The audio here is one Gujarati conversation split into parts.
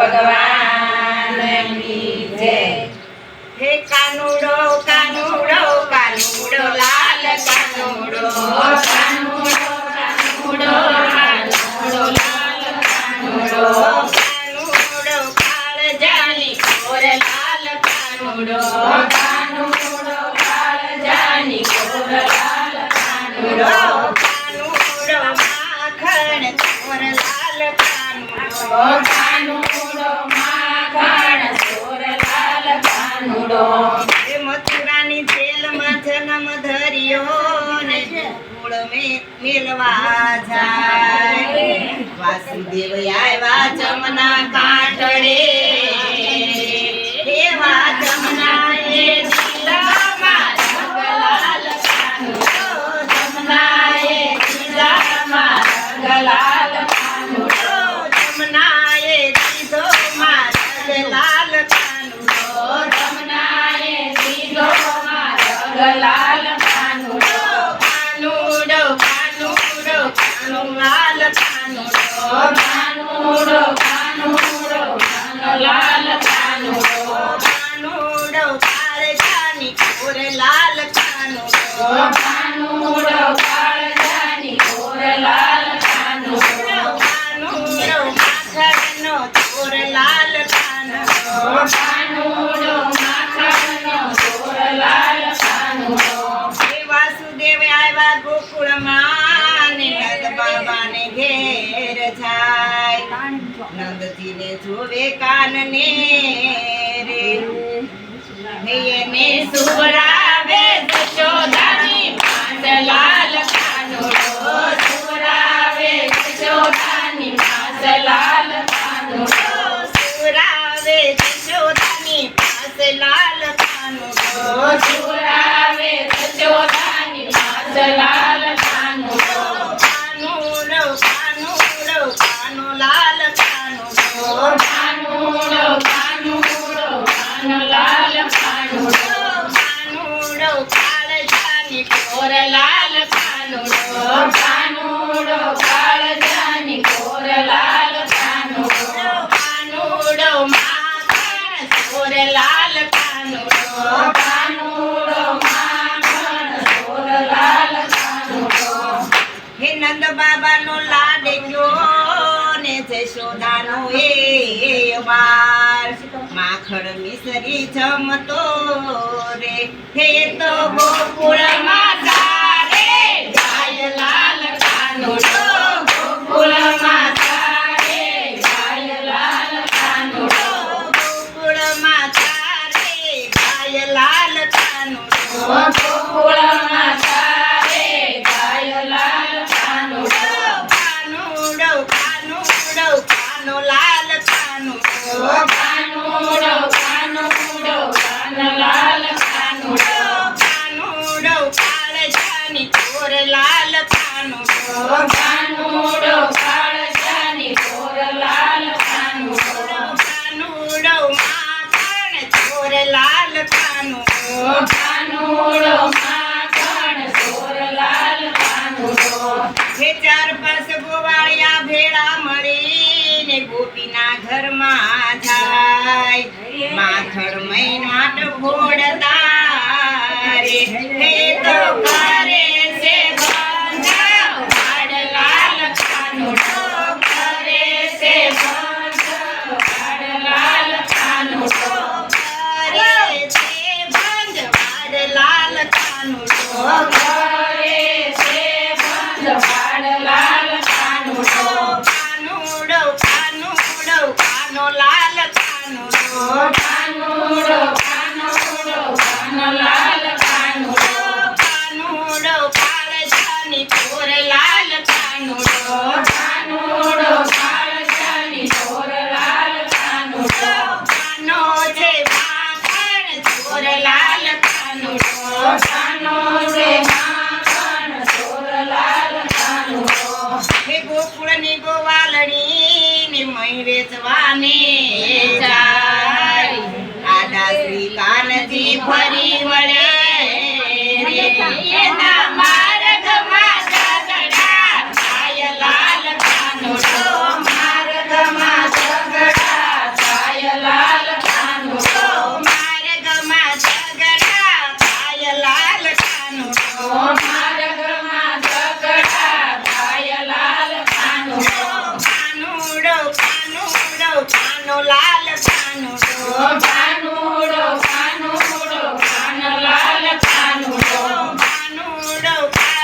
ભગવાનની જય. હે કાનુડો કાનુડો કાનુડો લાલ કાનુડો. કાનુડો કાળજાની કોર લાલ કાનુડો. કાનુડો કાનુડો. માખણ કોર લાલ કાનુડો હે મથુરાની જેલમાં જન્મ ધર્યો ને કુળ મે- જાય. આવ્યા જમના કાંઠડે એવા જમના નંદજીને જોવે કાનને રે. ને એને કોર લાલ કાનુડો કાનુડો કાળજાની કોર લાલ કાનુડો કાનુડો માખણ ચોર લાલ કાનુડો કાનુડો માખણ કોર લાલ કાનુડો હે નંદ બાબાનો લાડક્યો ને જશોદાનો મિસરી જમતો રે. હે તો કાનુડો ઘરમાં માખણ મય માટ ફોડતા સામે જાય આડા શ્રી કાનજી ફરી વળે રે એના માર્ગમાં સગડા જાય લાલ કાનોડો માર્ગમાં સગડા જાય લાલ કાનોડો માર્ગમાં સગડા જાય લાલ કાનોડો I know. લાલ કાનો કાનુડો કાનુડો લાલ કાનુડો કાનુડો કાળ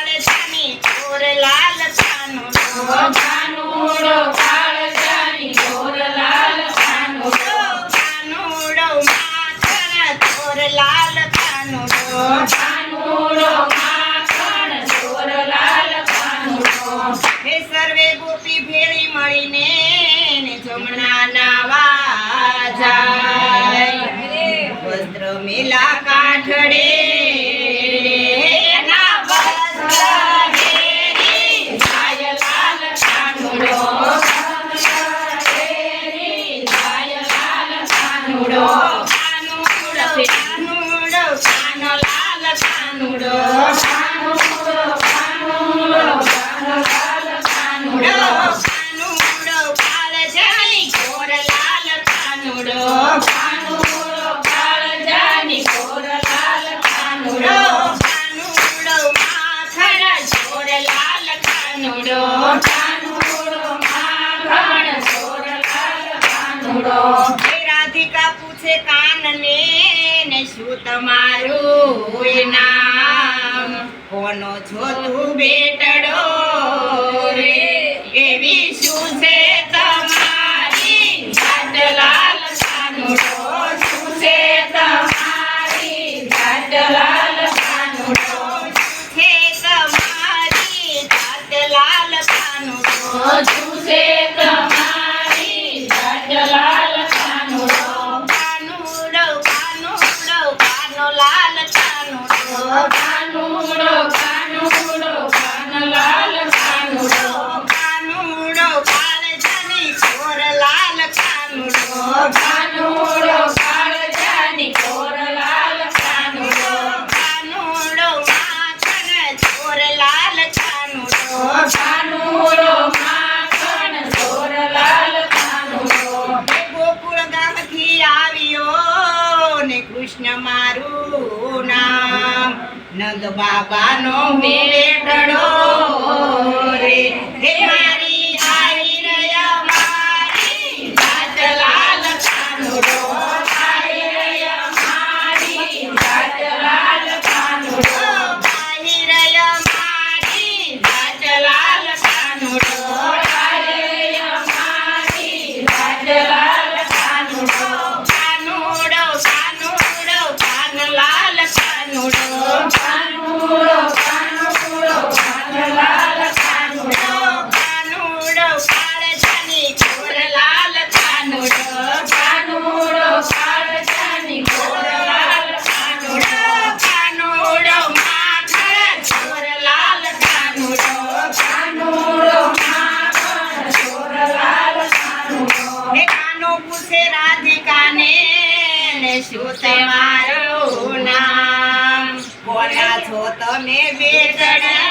ભેળી મળીને જમણા રાધિકા પૂછે કાનને ને શું તમારું નામ? કોનો છો તું બેટડો? બાનો મે છો તમે બેટડા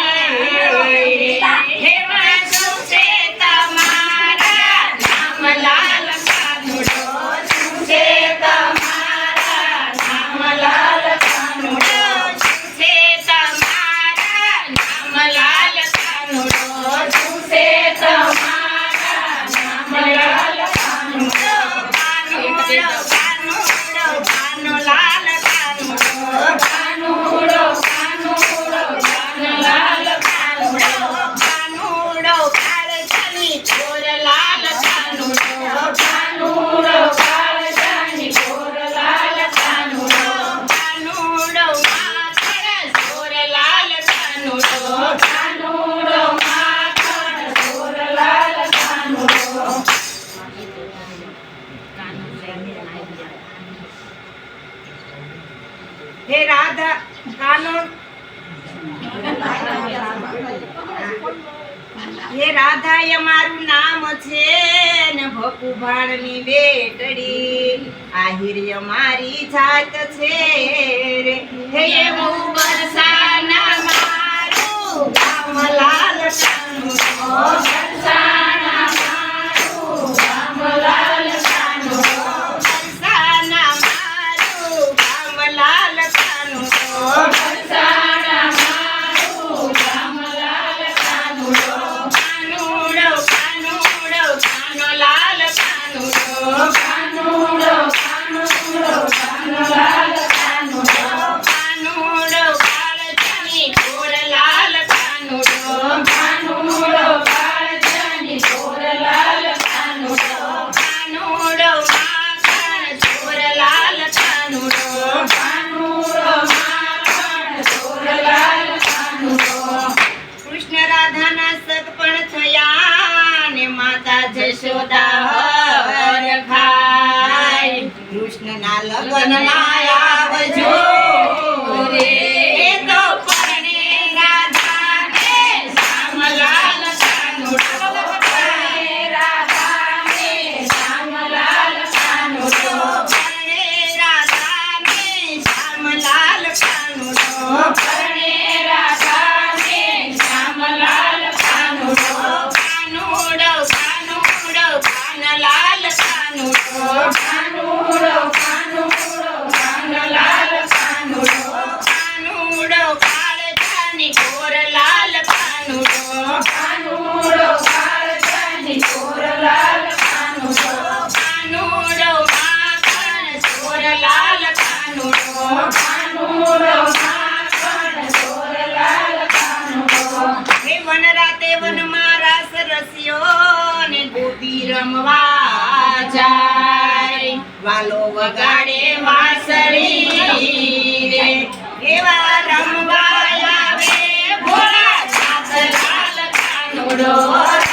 હે રાધા કાનોડ હે રાધા મારું નામ છે ને ભકુભાણની બેટડી. આ હિર્ય મારી જાત છે રે. હે એવું બરસાના મારું ગામલાલ કાનું બરસાના મારું ગામલાલ and la રમવા જાય. વાલો વગાડે વાસળી. રે એવા રમવા આવે ભોળા સાત લાલ કાનોડો.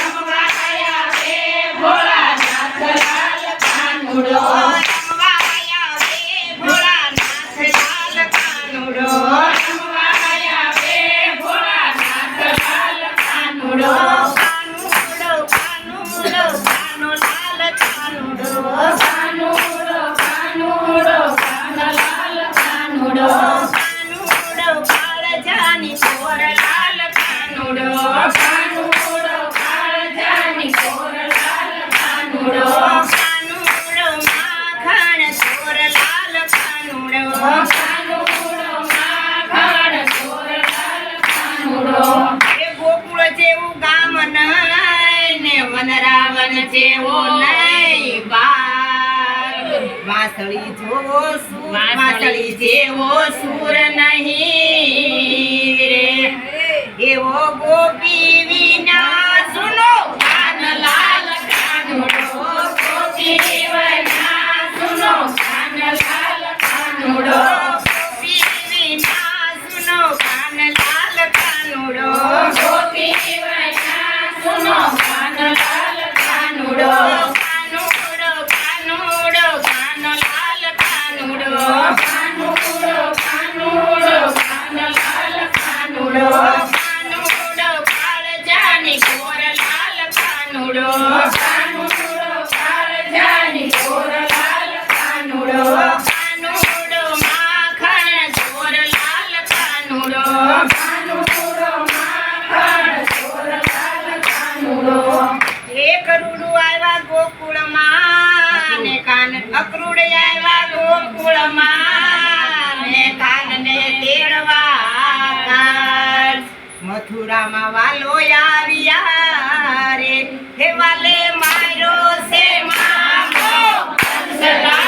વાસળી જેવો સુર નહીં. કાનુડો કાનુડો કારજાની ચોરલાલ કાનુડો કાનુડો માખણ આવ્યા ગોકુળમાં, ને કાન અકરુડ આવ્યા ગોકુળમાં, ને કાનને તેડવા મથુરામાં વાલો આવ્યા કરે હે વાલે મારો સે મામો. અંસલા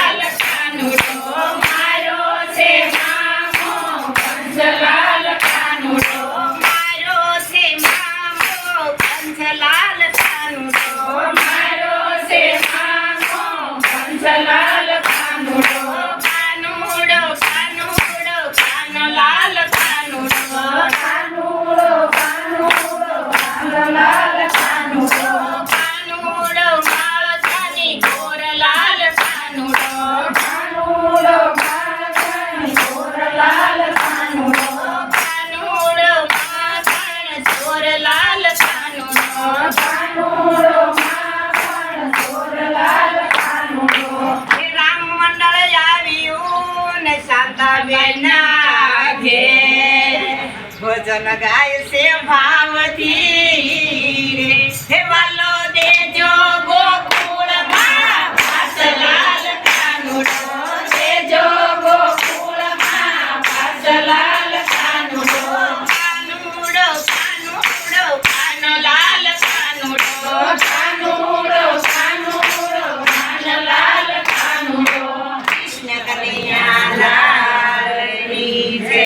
ભજન ગાય છે ભાવથી. રે વાલો